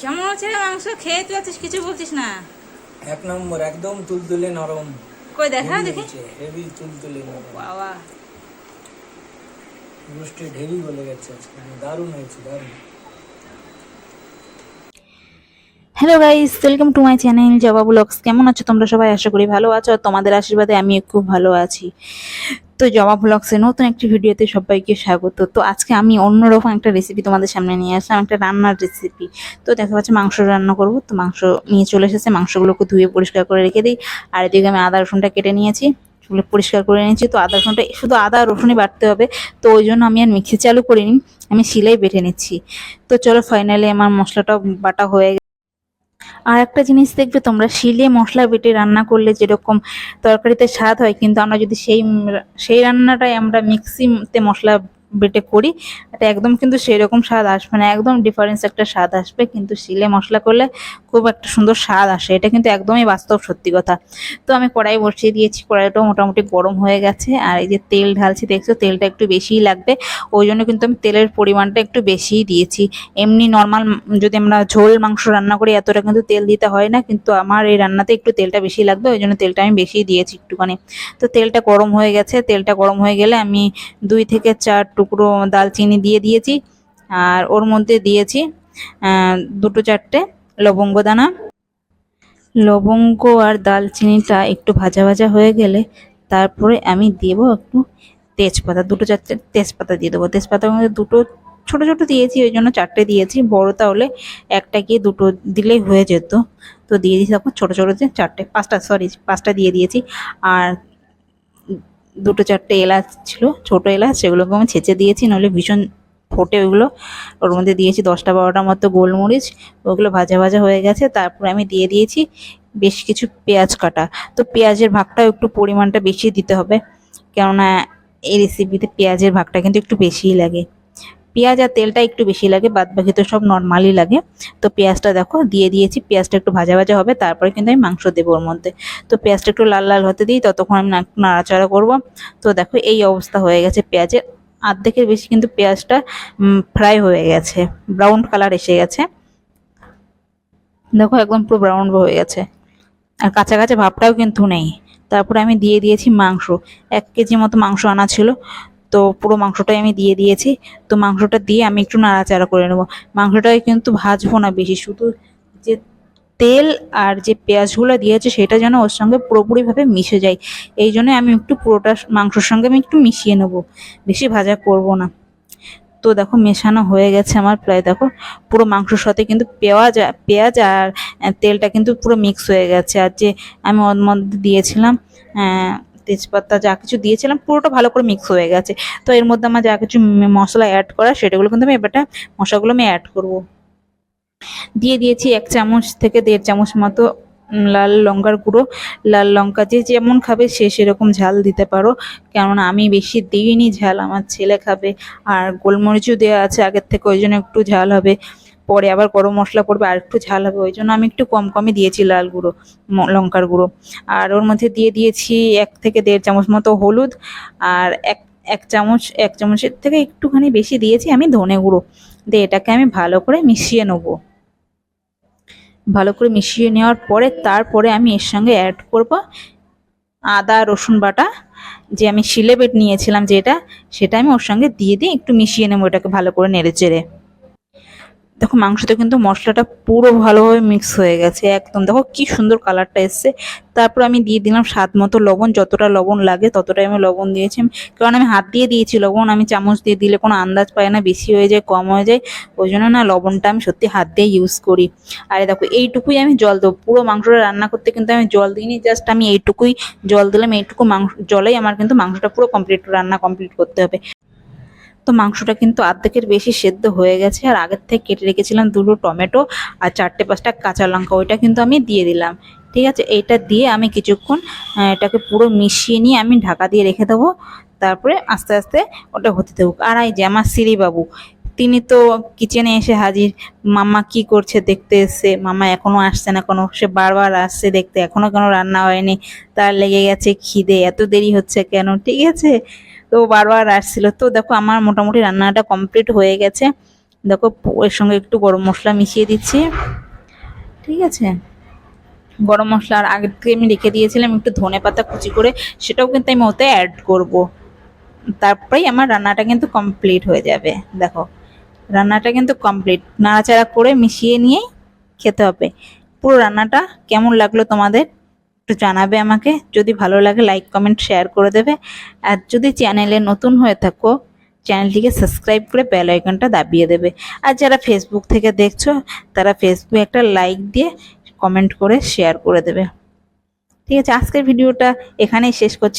কেমন হচ্ছে মাংস খেয়ে তুই আছিস? কিছু বলছিস না। এক নম্বর একদম তুলতুলে নরম। কই দেখা। দেখি হেভি তুলতুলে নরম। বাবা। রোস্টেড হেভি বলে গেছে আজকে দারুণ হয়েছে দারুণ। Hello guys welcome to my channel Joba blogs কেমন আছো তোমরা সবাই? আশা করি ভালো আছো। আর তোমাদের আশীর্বাদে আমি খুব ভালো আছি। তো জবা ব্লগসে নতুন একটি ভিডিওতে সবাইকে স্বাগত। তো আজকে আমি অন্যরকম একটা রেসিপি তোমাদের সামনে নিয়ে আসলাম, একটা রান্নার রেসিপি তো দেখা যাচ্ছে মাংস রান্না করব, তো মাংস নিয়ে চলে এসেছে। মাংসগুলোকে ধুয়ে পরিষ্কার করে রেখে দিই। আর এদিকে আমি আদা রসুনটা কেটে নিয়েছি, সেগুলো পরিষ্কার করে নিয়েছি। তো আদা রসুনটা, শুধু আদা রসুনই বাটতে হবে। তো ওই জন্য আমি আর মিক্সি চালু করিনি, আমি শিলাই বেটে নিচ্ছি। তো চলো ফাইনালি আমার মশলাটা বাটা হয়ে আর একটা জিনিস দেখবে, তোমরা শিলে মশলা বেটে রান্না করলে যেরকম তরকারিতে স্বাদ হয়, কিন্তু আমরা যদি সেই সেই রান্নাটাই আমরা মিক্সিতে মশলা বেটে করি। এটা একদম কিন্তু সেই রকম স্বাদ আসবে না। একদম ডিফারেন্স একটা স্বাদ আসবে। কিন্তু শিলে মশলা করলে খুব একটা সুন্দর স্বাদ আসে। এটা কিন্তু একদমই বাস্তব সত্যি কথা। তো আমি কড়াই বসিয়ে দিয়েছি। কড়াইটাও মোটামুটি গরম হয়ে গেছে। আর এই যে তেল ঢালছি, দেখছ তেলটা একটু বেশিই লাগবে। ওই জন্য কিন্তু আমি তেলের পরিমাণটা একটু বেশিই দিয়েছি। এমনি নর্মাল যদি আমরা ঝোল, মাংস রান্না করি, এতটা কিন্তু তেল দিতে হয় না। কিন্তু আমার এই রান্নাতে একটু তেলটা বেশি লাগবে। ওই জন্য তেলটা আমি বেশি দিয়েছি একটুখানি। তো তেলটা গরম হয়ে গেছে। তেলটা গরম হয়ে গেলে আমি দুই থেকে চার টুকরো দালচিনি দিয়ে দিয়েছি আর ওর মধ্যে দিয়েছি দুটো চারটে লবঙ্গ দানা। লবঙ্গ আর দালচিনিটা একটু ভাজা ভাজা হয়ে গেলে তারপরে আমি দেবো একটু তেজপাতা, দুটো চারটে তেজপাতা দিয়ে দেবো। তেজপাতার মধ্যে দুটো, ছোট ছোট দিয়েছি, ওই জন্য চারটে দিয়েছি। বড় তাহলে একটা কি দুটো দিলেই হয়ে যেত। তো দিয়ে দিয়েছি তখন ছোটো ছোটো চারটে, পাঁচটা সরি পাঁচটা দিয়ে দিয়েছি। আর দুটো চারটে এলাচ ছিল, ছোট এলাচ, সেগুলোকে আমি ছেঁচে দিয়েছি, নইলে ভীষণ ফোটে ওইগুলো। ওর মধ্যে দিয়েছি দশটা বারোটার মতো গোলমরিচ, ওগুলো ভাজা ভাজা হয়ে গেছে, তারপরে আমি দিয়ে দিয়েছি বেশ কিছু পেঁয়াজ কাটা। তো পেঁয়াজের ভাগটাও একটু পরিমাণটা বেশি দিতে হবে, কেননা এই রেসিপিতে পেঁয়াজের ভাগটা কিন্তু একটু বেশিই লাগে। পেঁয়াজ আর তেলটা একটু বেশি লাগে, বাদ বাকি তো সব নর্মালি লাগে। তো পেঁয়াজটা দেখো, দিয়ে দিয়েছি, পেঁয়াজটা একটু ভাজা ভাজা হবে, তারপরে কিন্তু আমি মাংস দেবো ওর মধ্যে। তো পেঁয়াজটা একটু লাল লাল হতে দিই, ততক্ষণ আমি নাড়াচাড়া করব। তো দেখো, এই অবস্থা হয়ে গেছে পেঁয়াজের। আর্ধেকের বেশি কিন্তু পেঁয়াজটা ফ্রাই হয়ে গেছে ব্রাউন কালার এসে গেছে। দেখো, একদম পুরো ব্রাউন হয়ে গেছে। আর কাঁচা কাঁচা ভাবটাও কিন্তু নেই। তারপরে আমি দিয়ে দিয়েছি মাংস। এক কেজি মতো মাংস আনা ছিল। তো পুরো মাংসটাই আমি দিয়ে দিয়েছি। তো মাংসটা দিয়ে আমি একটু নাড়াচাড়া করে নেব। মাংসটাকে কিন্তু ভাজবো না বেশি, শুধু যে তেল আর যে পেঁয়াজগুলো দিয়েছে সেটা যেন ওর সঙ্গে পুরোপুরিভাবে মিশে যায়। এই জন্য আমি একটু পুরোটা মাংসর সঙ্গে আমি একটু মিশিয়ে নেব, বেশি ভাজা করব না। তো দেখো মেশানো হয়ে গেছে আমার প্রায়, দেখো পুরো মাংসর সাথে কিন্তু পেঁয়াজ পেঁয়াজ আর তেলটা কিন্তু পুরো মিক্স হয়ে গেছে। আর যে আমি ওর মধ্যে দিয়েছিলাম তেজপাতা যা কিছু দিয়েছিলাম, পুরোটা ভালো করে মিক্স হয়ে গেছে। তো এর মধ্যে আমার যা কিছু মশলা অ্যাড করা সেটাগুলো কিন্তু আমি এবারটা মশলাগুলো আমি অ্যাড করব। দিয়ে দিয়েছি এক চামচ থেকে দেড় চামচ মতো লাল লঙ্কার গুঁড়ো। লাল লঙ্কা যে যেমন খাবে, সে সেরকম ঝাল দিতে পারো। কেননা আমি বেশি দিইনি ঝাল, আমার ছেলে খাবে। আর গোলমরিচও দেওয়া আছে, আগের থেকে ওই জন্য একটু ঝাল হবে। পরে আবার গরম মশলা পড়বে আর একটু ঝাল হবে, ওই জন্য আমি একটু কম কমই দিয়েছি লাল গুঁড়ো লঙ্কার গুঁড়ো। আর ওর মধ্যে দিয়ে দিয়েছি এক থেকে দেড় চামচ মতো হলুদ আর এক এক চামচ, এক চামচের থেকে একটুখানি বেশি দিয়েছি আমি ধনে গুঁড়ো। দিয়ে এটাকে আমি ভালো করে মিশিয়ে নেব। ভালো করে মিশিয়ে নেওয়ার পরে তারপরে আমি এর সঙ্গে অ্যাড করব আদা, রসুন বাটা, যে আমি শিলে বেট নিয়েছিলাম যেটা, সেটা আমি ওর সঙ্গে দিয়ে দিয়ে একটু মিশিয়ে নেব এটাকে ভালো করে নেড়ে চেড়ে। দেখো মাংসতে কিন্তু মশলাটা পুরো ভালোভাবে মিক্স হয়ে গেছে, একদম। দেখো কি সুন্দর কালারটা এসছে। তারপর আমি দিয়ে দিলাম স্বাদ মতো লবণ, যতটা লবণ লাগে ততটাই আমি লবণ দিয়েছি। কারণ আমি হাত দিয়ে দিয়েছি লবণ, আমি চামচ দিয়ে দিলে কোনো আন্দাজ পাই না, বেশি হয়ে যায়, কম হয়ে যায়। ওই জন্য না লবণটা আমি সত্যি হাত দিয়ে ইউজ করি। আর দেখো এইটুকুই আমি জল দেবো। পুরো মাংসটা রান্না করতে কিন্তু আমি জল দিইনি জাস্ট আমি এইটুকুই জল দিলাম, এইটুকু মাংস, জলেই আমার কিন্তু মাংসটা পুরো কমপ্লিট রান্না কমপ্লিট করতে হবে। তো মাংসটা কিন্তু আর্ধেকের বেশি সেদ্ধ হয়ে গেছে। আর আগের থেকে কেটে রেখেছিলাম দুটো টমেটো আর চারটে পাঁচটা কাঁচা লঙ্কা, ওইটা কিন্তু আমি দিয়ে দিলাম। ঠিক আছে? এইটা দিয়ে আমি কিছুক্ষণ এটাকে পুরো মিশিয়ে নিয়ে আমি ঢাকা দিয়ে রেখে দেবো। তারপরে আস্তে আস্তে ওটা হতে থাকুক। আর এই যে আমার সিরি বাবু তিনি তো কিচেনে এসে হাজির। মামা কি করছে দেখতে এসছে। মামা এখনও আসছে না কোনো? সে বারবার আসছে দেখতে। এখনও কোনো রান্না হয়নি? তার লেগে গেছে খিদে। এত দেরি হচ্ছে কেন? ঠিক আছে? তো বারবার আসছিল। তো দেখো আমার মোটামুটি রান্নাটা কমপ্লিট হয়ে গেছে। দেখো এর সঙ্গে একটু গরম মশলা মিশিয়ে দিচ্ছি। ঠিক আছে? গরম মশলা আর আগের থেকে আমি রেখে দিয়েছিলাম একটু ধনে পাতা কুচি করে, সেটাও কিন্তু আমি ওতে অ্যাড করব। তারপরেই আমার রান্নাটা কিন্তু কমপ্লিট হয়ে যাবে। দেখো, রান্নাটা কিন্তু কমপ্লিট নাড়াচাড়া করে মিশিয়ে নিয়েই খেতে হবে। পুরো রান্নাটা কেমন লাগল তোমাদের? একটু জানাবে আমাকে। যদি ভালো লাগে লাইক কমেন্ট শেয়ার করে দেবে। আর যদি চ্যানেলে নতুন হয়ে থাকো চ্যানেলটিকে সাবস্ক্রাইব করে বেল আইকনটা দাবিয়ে দেবে। আর যারা ফেসবুক থেকে দেখছ, তারা ফেসবুকে একটা লাইক দিয়ে কমেন্ট করে শেয়ার করে দেবে। ঠিক আছে, আজকের ভিডিওটা এখানেই শেষ করছি।